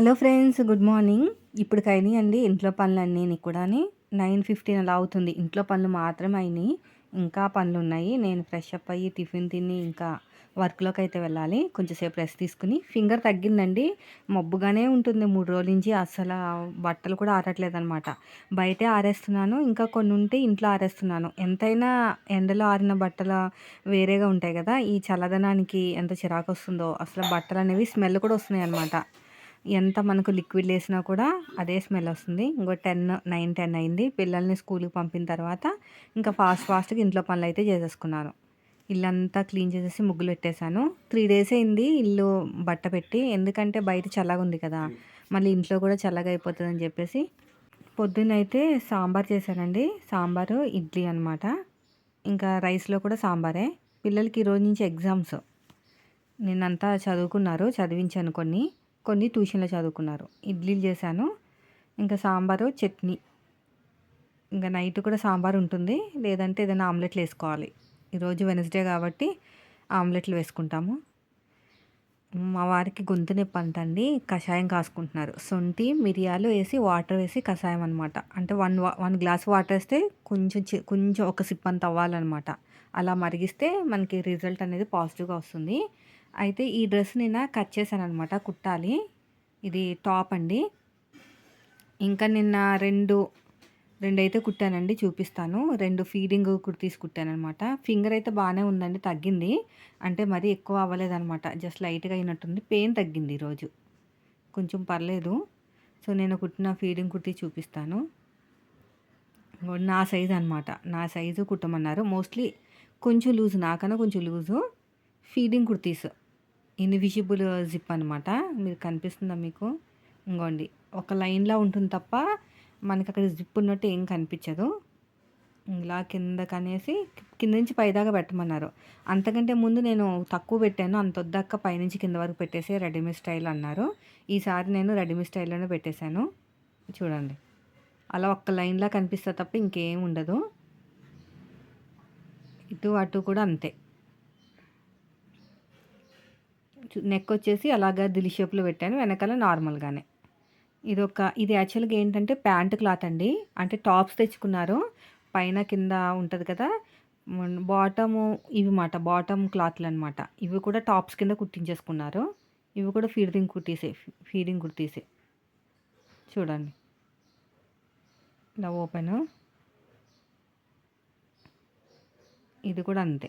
Hello friends good morning. ఇప్పుడు అండి ఇంట్లో పనులు అన్నీ కూడా నైన్ ఫిఫ్టీన్ అలా అవుతుంది. ఇంట్లో పనులు మాత్రమే అయినాయి ఇంకా పనులు ఉన్నాయి నేను ఫ్రెష్ అప్ అయ్యి టిఫిన్ తిని ఇంకా వర్క్లోకి అయితే వెళ్ళాలి. కొంచెంసేపు రెస్ట్ తీసుకుని. ఫింగర్ తగ్గిందండి. మబ్బుగానే ఉంటుంది. మూడు రోజుల నుంచి అసలు బట్టలు కూడా ఆరట్లేదు అనమాట బయటే ఆరేస్తున్నాను. ఇంకా కొన్ని ఉంటే ఇంట్లో ఆరేస్తున్నాను. ఎంతైనా ఎండలో ఆరిన బట్టలు వేరేగా ఉంటాయి కదా ఈ చల్లదనానికి ఎంత చిరాకు వస్తుందో. అసలు బట్టలు అనేవి స్మెల్ కూడా వస్తున్నాయి అనమాట ఎంత మనకు లిక్విడ్ వేసినా కూడా అదే స్మెల్ వస్తుంది. ఇంకో టెన్ నైన్ టెన్ అయింది. పిల్లల్ని స్కూల్కి పంపిన తర్వాత ఇంకా ఫాస్ట్ ఫాస్ట్గా ఇంట్లో పనులు అయితే చేసేసుకున్నాను ఇల్లంతా క్లీన్ చేసేసి ముగ్గులు పెట్టేశాను. త్రీ డేస్ అయింది ఇల్లు బట్ట పెట్టి. ఎందుకంటే బయట చల్లగా ఉంది కదా. మళ్ళీ ఇంట్లో కూడా చల్లగా అయిపోతుందని చెప్పేసి పొద్దున్నైతే సాంబార్ చేశానండి. సాంబారు ఇడ్లీ అనమాట ఇంకా రైస్లో కూడా సాంబారే. పిల్లలకి ఈరోజు నుంచి ఎగ్జామ్స్. నిన్నంతా చదువుకున్నారు. చదివించాను కొన్ని. కొన్ని ట్యూషన్లో చదువుకున్నారు. ఇడ్లీలు చేశాను. ఇంకా సాంబారు చట్నీ. ఇంకా నైట్ కూడా సాంబార్ ఉంటుంది. లేదంటే ఏదైనా ఆమ్లెట్లు వేసుకోవాలి. ఈరోజు వెనస్డే కాబట్టి ఆమ్లెట్లు వేసుకుంటాము. మా వారికి గొంతు నొప్పి అంటండి. కషాయం కాసుకుంటున్నారు. సొంటి మిరియాలు వేసి వాటర్ వేసి కషాయం అనమాట అంటే వన్ వన్ గ్లాస్ వాటర్ వేస్తే కొంచెం కొంచెం ఒక సిప్ అంత అవ్వాలన్నమాట. అలా మరిగిస్తే మనకి రిజల్ట్ అనేది పాజిటివ్గా వస్తుంది. అయితే ఈ డ్రెస్ నేను కట్ చేశాను అనమాట కుట్టాలి. ఇది టాప్ అండి. ఇంకా నిన్న రెండు రెండు అయితే కుట్టానండి చూపిస్తాను. రెండు ఫీడింగ్ కుర్తీస్ కుట్టానమాట ఫింగర్ అయితే బాగానే ఉందండి తగ్గింది. అంటే మరీ ఎక్కువ అవ్వలేదనమాట జస్ట్ లైట్గా అయినట్టుంది. పెయిన్ తగ్గింది ఈరోజు. కొంచెం పర్లేదు. సో నేను కుట్టిన ఫీడింగ్ కుర్తీ చూపిస్తాను. నా సైజు అనమాట నా సైజు కుట్టమన్నారు. మోస్ట్లీ కొంచెం లూజ్ నాకన్నా కొంచెం loose feeding kurtis. Invisible zip అనమాట మీరు కనిపిస్తుందా మీకు? ఇంకోండి ఒక లైన్లో ఉంటుంది తప్ప మనకి అక్కడ జిప్ ఉన్నట్టు ఏం కనిపించదు. ఇలా కిందకనేసి కింద నుంచి పైదాకా పెట్టమన్నారు. అంతకంటే ముందు నేను తక్కువ పెట్టాను. అంత వద్దాక పైనుంచి కింద వరకు పెట్టేసి రెడీమేడ్ స్టైల్ అన్నారు. ఈసారి నేను రెడీమేడ్ స్టైల్లోనే పెట్టేశాను. చూడండి. అలా ఒక్క లైన్లా కనిపిస్తే తప్ప ఇంకేం ఉండదు. ఇటు అటు కూడా అంతే. నెక్ వచ్చేసి అలాగా దిల్ షేప్లో పెట్టాను వెనకాల నార్మల్గానే. ఇది ఒక ఇది యాక్చువల్గా ఏంటంటే ప్యాంట్ క్లాత్ అండి. అంటే టాప్స్ తెచ్చుకున్నారు. పైన కింద ఉంటుంది కదా బాటము ఇవి మాట బాటమ్ క్లాత్లు అనమాట ఇవి కూడా టాప్స్ కింద కుట్టించేసుకున్నారు. ఇవి కూడా ఫీడింగ్ కుర్తీసే ఫీడింగ్ కుర్తీసే. చూడండి. ఇలా ఓపెను. ఇది కూడా అంతే.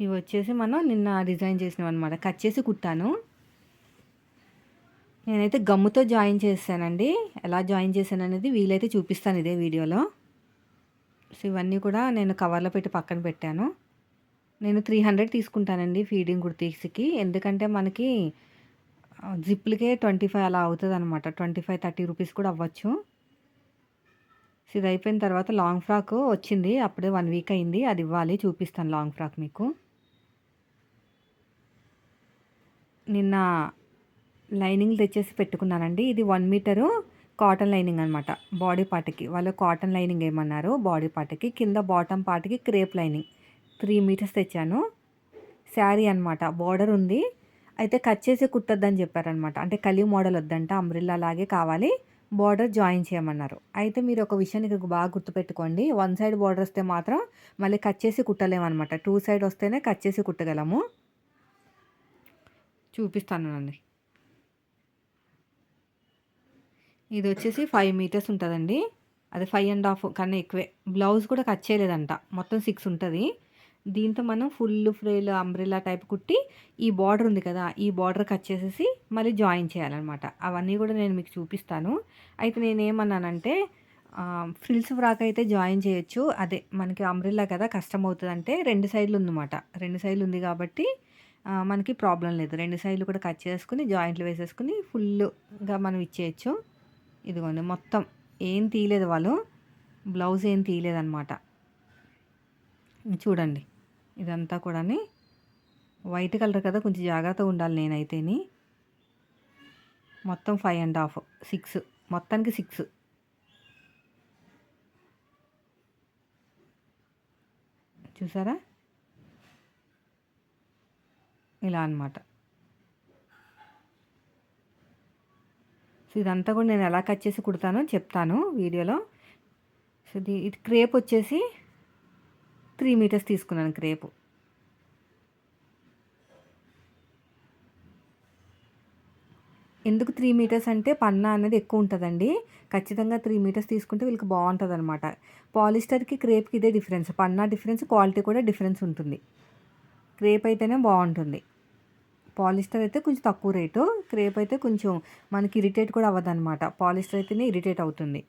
ఇవి వచ్చేసి మనం నిన్న డిజైన్ చేసినాం అనమాట కట్ చేసి కుట్టాను. నేనైతే గమ్ముతో జాయిన్ చేశానండి. ఎలా జాయిన్ చేశాను అనేది వీలైతే చూపిస్తాను ఇదే వీడియోలో. సో ఇవన్నీ కూడా నేను కవర్లో పెట్టి పక్కన పెట్టాను. నేను త్రీ హండ్రెడ్ తీసుకుంటానండి ఫీడింగ్ కుర్తీస్కి. ఎందుకంటే మనకి జిప్లకే ట్వంటీ ఫైవ్ అలా అవుతుంది అనమాట ట్వంటీ ఫైవ్ థర్టీ రూపీస్ కూడా అవ్వచ్చు. సో ఇది అయిపోయిన తర్వాత లాంగ్ ఫ్రాక్ వచ్చింది. అప్పుడే వన్ వీక్ అయింది. అది ఇవ్వాలి. చూపిస్తాను లాంగ్ ఫ్రాక్ మీకు. నిన్న లైనింగ్ తెచ్చేసి పెట్టుకున్నానండి. ఇది వన్ మీటరు కాటన్ లైనింగ్ అనమాట బాడీ పార్ట్కి. వాళ్ళు కాటన్ లైనింగ్ ఏమన్నారు? బాడీ పార్ట్కి. కింద బాటమ్ పార్ట్కి క్రేప్ లైనింగ్. త్రీ మీటర్స్ తెచ్చాను. శారీ అనమాట బార్డర్ ఉంది. అయితే కట్ చేసి కుట్టొద్దని చెప్పారనమాట అంటే కలి మోడల్ వద్దంట. అంబ్రిల్లా లాగే కావాలి. బార్డర్ జాయిన్ చేయమన్నారు. అయితే మీరు ఒక విషయాన్ని ఇక్కడ బాగా గుర్తుపెట్టుకోండి. వన్ సైడ్ బార్డర్ వస్తే మాత్రం మళ్ళీ కట్ చేసి కుట్టలేమన్నమాట. టూ సైడ్ వస్తేనే కట్ చేసి కుట్టగలము. చూపిస్తాను అండి ఇది వచ్చేసి ఫైవ్ మీటర్స్ ఉంటుందండి. అది ఫైవ్ అండ్ హాఫ్ కన్నా ఎక్కువే. బ్లౌజ్ కూడా కట్ చేయలేదంట. మొత్తం సిక్స్ ఉంటుంది. దీంతో మనం ఫుల్ ఫ్రేల్ అంబ్రెల్లా టైప్ కుట్టి ఈ బార్డర్ ఉంది కదా ఈ బార్డర్ కట్ చేసేసి మళ్ళీ జాయిన్ చేయాలన్నమాట. అవన్నీ కూడా నేను మీకు చూపిస్తాను. అయితే నేను ఏమన్నానంటే ఫ్రిల్స్ ఫ్రాక్ అయితే జాయిన్ చేయొచ్చు. అదే మనకి అంబ్రెల్లా కదా కష్టం అవుతుంది అంటే రెండు సైడ్లు ఉందన్నమాట. రెండు సైడ్లు ఉంది కాబట్టి మనకి ప్రాబ్లం లేదు. రెండు సైడ్లు కూడా కట్ చేసుకుని జాయింట్లు వేసేసుకుని ఫుల్గా మనం ఇచ్చేయచ్చు. ఇదిగోండి మొత్తం ఏం తీయలేదు వాళ్ళు. బ్లౌజ్ ఏం తీయలేదన్నమాట. చూడండి. ఇదంతా కూడా వైట్ కలర్ కదా కొంచెం జాగ్రత్తగా ఉండాలి నేనైతేని. మొత్తం ఫైవ్ అండ్ హాఫ్ సిక్స్ మొత్తానికి సిక్స్. చూసారా? ఇలా అనమాట సో ఇదంతా కూడా నేను ఎలా కట్ చేసి కుడతానో చెప్తాను వీడియోలో. సో ఇది క్రేప్ వచ్చేసి త్రీ మీటర్స్ తీసుకున్నాను క్రేపు. ఎందుకు త్రీ మీటర్స్ అంటే పన్నా అనేది ఎక్కువ ఉంటుందండి. ఖచ్చితంగా త్రీ మీటర్స్ తీసుకుంటే వీళ్ళకి బాగుంటుంది అనమాట పాలిస్టర్కి క్రేప్కి ఇదే డిఫరెన్స్. పన్నా డిఫరెన్స్ క్వాలిటీ కూడా డిఫరెన్స్ ఉంటుంది. క్రేప్ అయితేనే బాగుంటుంది. పాలిస్టర్ అయితే కొంచెం తక్కువ రేటు. క్రేప్ అయితే కొంచెం మనకి ఇరిటేట్ కూడా అవ్వదన్నమాట. పాలిస్టర్ అయితేనే ఇరిటేట్ అవుతుంది.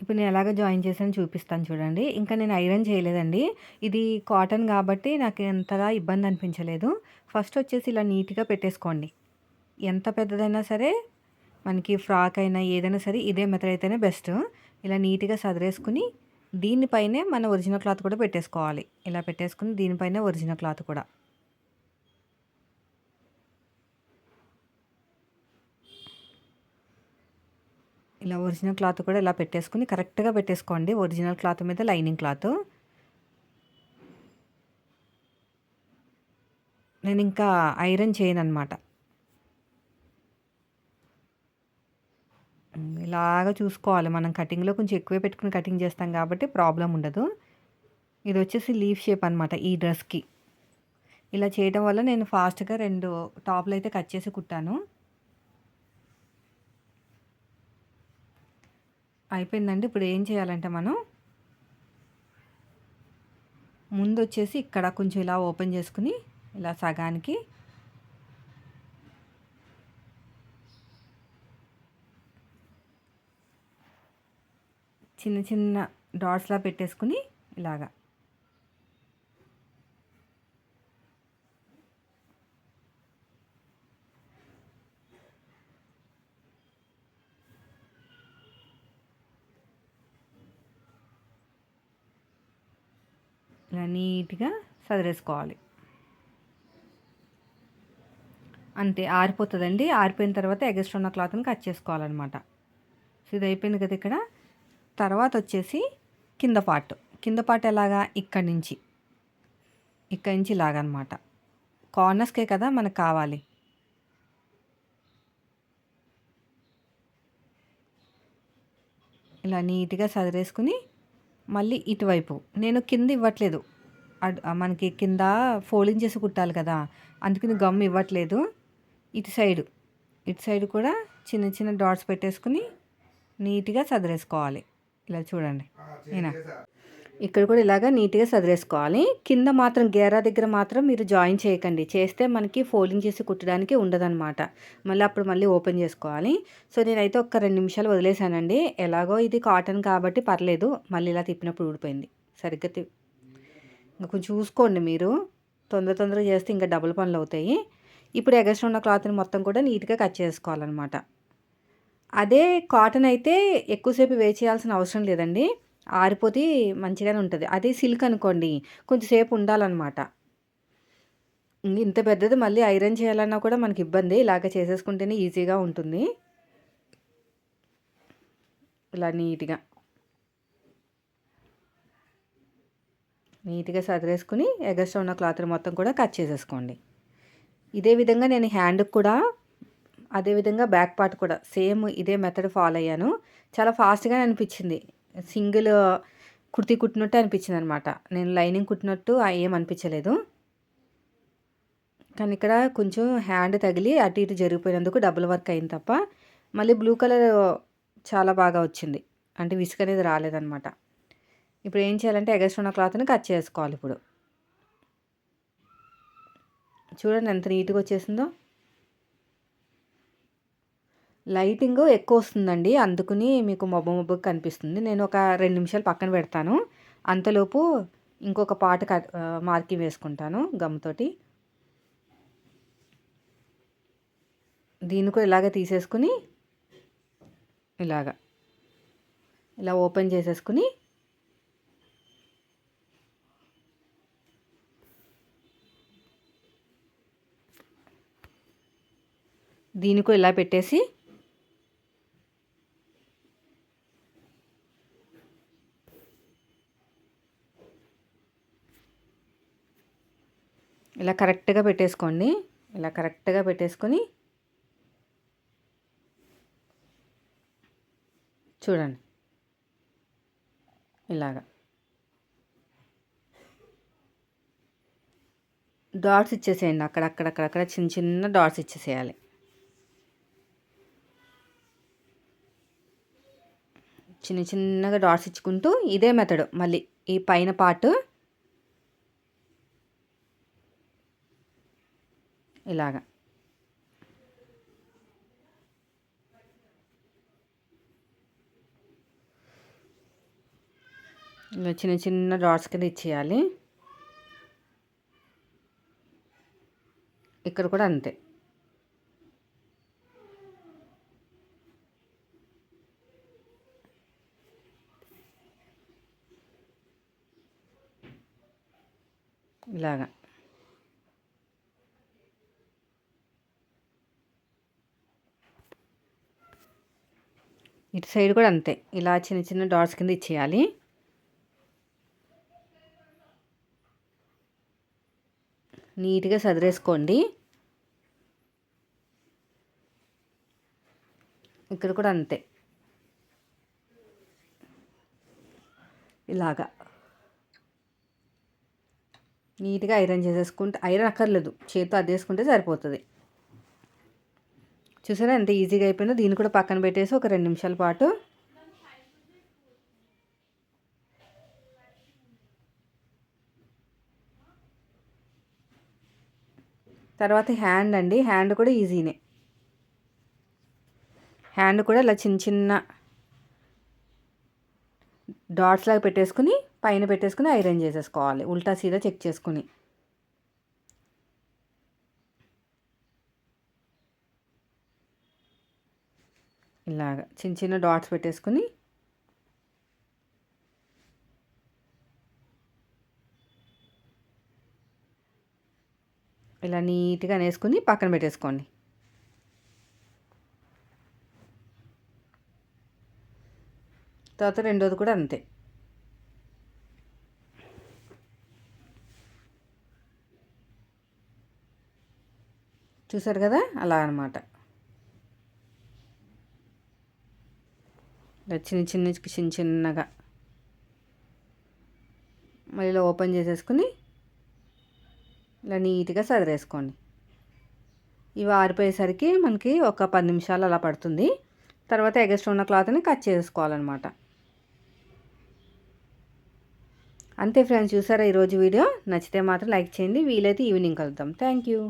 ఇప్పుడు నేను ఎలాగ జాయిన్ చేసాను చూపిస్తాను చూడండి. ఇంకా నేను ఐరన్ చేయలేదండి. ఇది కాటన్ కాబట్టి నాకు ఎంతగా ఇబ్బంది అనిపించలేదు. ఫస్ట్ వచ్చేసి ఇలా నీట్గా పెట్టేసుకోండి. ఎంత పెద్దదైనా సరే మనకి ఫ్రాక్ అయినా ఏదైనా సరే ఇదే మెథడ్ అయితేనే బెస్ట్. ఇలా నీట్గా సదిరేసుకుని దీనిపైనే మన ఒరిజినల్ క్లాత్ కూడా పెట్టేసుకోవాలి. ఇలా పెట్టేసుకుని దీనిపైన ఒరిజినల్ క్లాత్ కూడా. ఇలా ఒరిజినల్ క్లాత్ కూడా ఇలా పెట్టేసుకుని కరెక్ట్గా పెట్టేసుకోండి. ఒరిజినల్ క్లాత్ మీద లైనింగ్ క్లాత్. నేను ఇంకా ఐరన్ చేయను అనమాట ఇలాగ చూసుకోవాలి. మనం కటింగ్లో కొంచెం ఎక్కువే పెట్టుకుని కటింగ్ చేస్తాం కాబట్టి ప్రాబ్లం ఉండదు. ఇది వచ్చేసి లీఫ్ షేప్ అనమాట ఈ డ్రెస్కి. ఇలా చేయడం వల్ల నేను ఫాస్ట్గా రెండు టాప్లు అయితే కట్ చేసి కుట్టాను. అయిపోయిందండి. ఇప్పుడు ఏం చేయాలంటే మనం ముందు వచ్చేసి ఇక్కడ కొంచెం ఇలా ఓపెన్ చేసుకుని ఇలా సగానికి చిన్న చిన్న డాట్స్లా పెట్టేసుకుని ఇలాగా ఇలా నీట్గా సదిరేసుకోవాలి. అంతే ఆరిపోతుందండి. ఆరిపోయిన తర్వాత ఎగస్ట్రా ఉన్న క్లాత్ని కట్ చేసుకోవాలన్నమాట. సో ఇది అయిపోయింది కదా ఇక్కడ. తర్వాత వచ్చేసి కింద పార్ట్. కింద పార్ట్ ఎలాగా? ఇక్కడి నుంచి. ఇక్కడి నుంచి ఇలాగనమాట కార్నర్స్కే కదా మనకు కావాలి. ఇలా నీట్గా సదిరేసుకుని మళ్ళీ ఇటువైపు. నేను కింద ఇవ్వట్లేదు. మనకి కింద ఫోల్డింగ్ చేసి కుట్టాలి కదా. అందుకని గమ్ ఇవ్వట్లేదు. ఇటు సైడు. ఇటు సైడ్ కూడా చిన్న చిన్న డాట్స్ పెట్టేసుకుని నీట్గా సదిరేసుకోవాలి. ఇలా చూడండి. నేనా? ఇక్కడ కూడా ఇలాగా నీట్గా సదిరేసుకోవాలి. కింద మాత్రం గేరా దగ్గర మాత్రం మీరు జాయిన్ చేయకండి. చేస్తే మనకి ఫోల్డింగ్ చేసి కుట్టడానికి ఉండదన్నమాట. మళ్ళీ అప్పుడు మళ్ళీ ఓపెన్ చేసుకోవాలి. సో నేనైతే ఒక రెండు నిమిషాలు వదిలేసానండి ఎలాగో ఇది కాటన్ కాబట్టి పర్లేదు. మళ్ళీ ఇలా తిప్పినప్పుడు ఊడిపోయింది. సరిగ్గా ఇంకా కొంచెం చూసుకోండి మీరు. తొందర తొందరగా చేస్తే ఇంకా డబుల్ పనులు అవుతాయి. ఇప్పుడు ఎగస్ట్రా ఉన్న క్లాత్ని మొత్తం కూడా నీట్గా కట్ చేసుకోవాలన్నమాట. అదే కాటన్ అయితే ఎక్కువసేపు వేచేయాల్సిన చేయాల్సిన అవసరం లేదండి. ఆరిపోతే మంచిగానే ఉంటుంది. అదే సిల్క్ అనుకోండి కొంచెంసేపు ఉండాలన్నమాట. ఇంత పెద్దది మళ్ళీ ఐరన్ చేయాలన్నా కూడా మనకి ఇబ్బంది ఇలాగ చేసేసుకుంటేనే ఈజీగా ఉంటుంది. ఇలా నీట్గా. నీట్గా సదిరేసుకుని ఎగస్ట్రా ఉన్న క్లాత్ మొత్తం కూడా కట్ చేసేసుకోండి. ఇదే విధంగా నేను హ్యాండ్కి కూడా అదేవిధంగా బ్యాక్ పార్ట్ కూడా సేమ్ ఇదే మెథడ్ ఫాలో అయ్యాను. చాలా ఫాస్ట్గా అనిపించింది. సింగిల్ కుర్తీ కుట్టినట్టు అనిపించింది అనమాట నేను లైనింగ్ కుట్టినట్టు ఏం అనిపించలేదు. కానీ ఇక్కడ కొంచెం హ్యాండ్ తగిలి అటు ఇటు జరిగిపోయినందుకు డబుల్ వర్క్ అయింది తప్ప మళ్ళీ బ్లూ కలర్ చాలా బాగా వచ్చింది. అంటే విసుక అనేది రాలేదనమాట. ఇప్పుడు ఏం చేయాలంటే ఎగస్ట్ ఉన్న క్లాత్ని కట్ చేసుకోవాలి ఇప్పుడు. చూడండి ఎంత నీట్గా వచ్చేసిందో. లైటింగ్ ఎక్కువ వస్తుందండి అందుకుని మీకు మబ్బు మబ్బు కనిపిస్తుంది. నేను ఒక రెండు నిమిషాలు పక్కన పెడతాను. అంతలోపు ఇంకొక పాట కట్ మార్కింగ్ వేసుకుంటాను గమ్తోటి దీన్ని కూడా ఇలాగ తీసేసుకుని ఇలాగా. ఇలా ఓపెన్ చేసేసుకుని దీనికి ఇలా పెట్టేసి ఇలా కరెక్ట్గా పెట్టేసుకోండి. ఇలా కరెక్ట్గా పెట్టేసుకొని చూడండి. ఇలాగా. డాట్స్ ఇచ్చేసేయండి. అక్కడక్కడక్కడక్కడ చిన్న చిన్న డాట్స్ ఇచ్చేసేయాలి. చిన్న చిన్నగా డాట్స్ ఇచ్చుకుంటూ ఇదే మెథడ్. మళ్ళీ ఈ పైన పార్ట్ ఇలాగా. ఇలా చిన్న చిన్న డాట్స్ కింద ఇచ్చేయాలి. ఇక్కడ కూడా అంతే ఇలాగా ఇటు సైడ్ కూడా అంతే. ఇలా చిన్న చిన్న డాట్స్ కింద ఇచ్చేయాలి. నీట్గా సదిరేసుకోండి. ఇక్కడ కూడా అంతే. ఇలాగా. నీట్గా ఐరన్ చేసేసుకుంటే ఐరన్ అక్కర్లేదు. చేతితో అద్దేసుకుంటే సరిపోతుంది. చూసారా ఎంత ఈజీగా అయిపోయిందో? దీన్ని కూడా పక్కన పెట్టేసి ఒక రెండు నిమిషాల పాటు తర్వాత హ్యాండ్ అండి. హ్యాండ్ కూడా ఈజీనే. హ్యాండ్ కూడా ఇలా చిన్న చిన్న డాట్స్ లాగా పెట్టేసుకుని పైన పెట్టేసుకుని ఐరన్ చేసేసుకోవాలి. ఉల్టా సీదా చెక్ చేసుకుని. ఇలాగ చిన్న చిన్న డాట్స్ పెట్టేసుకుని ఇలా నీట్గా వేసుకుని పక్కన పెట్టేసుకోండి. తర్వాత రెండోది కూడా అంతే. చూసారు కదా? అలా అనమాట చిన్న చిన్న చిన్న చిన్నగా మళ్ళీ ఇలా ఓపెన్ చేసేసుకుని ఇలా నీట్గా సదిరేసుకోండి. ఇవి ఆరిపోయేసరికి మనకి ఒక పది నిమిషాలు అలా పడుతుంది. తర్వాత ఎగస్ట్ ఉన్న క్లాత్ని కట్ చేసుకోవాలన్నమాట. అంతే ఫ్రెండ్స్ చూసారా ఈరోజు వీడియో? నచ్చితే మాత్రం లైక్ చేయండి. వీలైతే ఈవినింగ్ కలుద్దాం. Thank you.